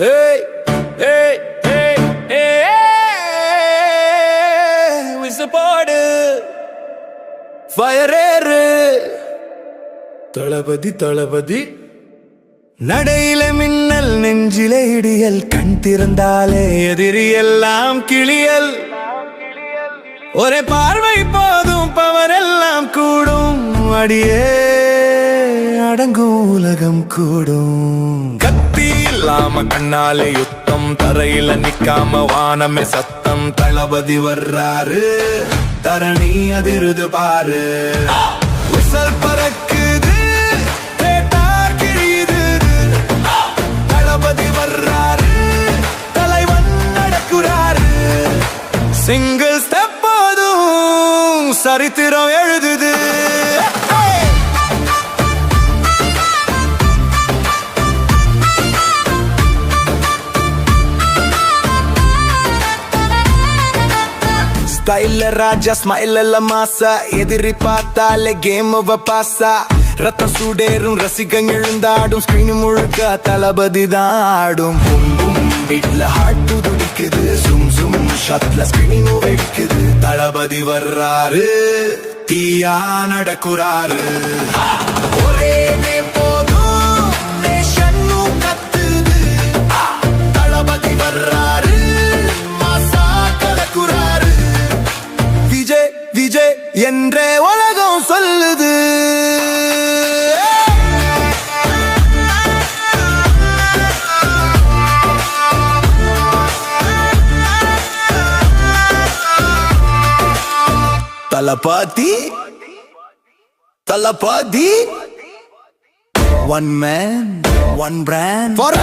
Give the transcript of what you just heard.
Hey, hey, hey, hey, we support fire ஏறு தளபதி தளபதி. நடையில மின்னல் நெஞ்சில இடியல் கண் திறந்தாலே எதிரி எல்லாம் கிளியல். ஒரே பார்வை போதும் பவர் எல்லாம் கூடும். அடியே அடங்கும் உலகம் கூடும். கத்தி இல்லாம கண்ணாலே யுத்தம். தரையில நிக்காம வானமே சத்தம். தளபதி வர்றாரு. தரணி அதிருது பாரு. விசல் பறக்குது. தளபதி வர்றாரு. தலைவன் நடக்குறாரு. சிங்கிள் ஸ்டெப் போதும். சரித்திரம் எழுதுது. ஸ்டைல ராஜா ஸ்மைல் எல்லாம் மாசா. எதிரி பார்த்தாலே கேம் பாசா ரத்தம் சூடேறும் ரசிகம் எழுந்தாடும். ஸ்கிரீன் முழுக்க தளபதி தான் ஆடும். பும் ஹார்ட் துடிக்குது சும் சும் ஷாட்ல ஸ்கிரீன் வைக்குது தளபதி வர்றாரு தீயா நடக்குறாரு. ஒரே டிஜே என்றே உலகம் சொல்லுது. Thalapathy Thalapathy. One man one brand for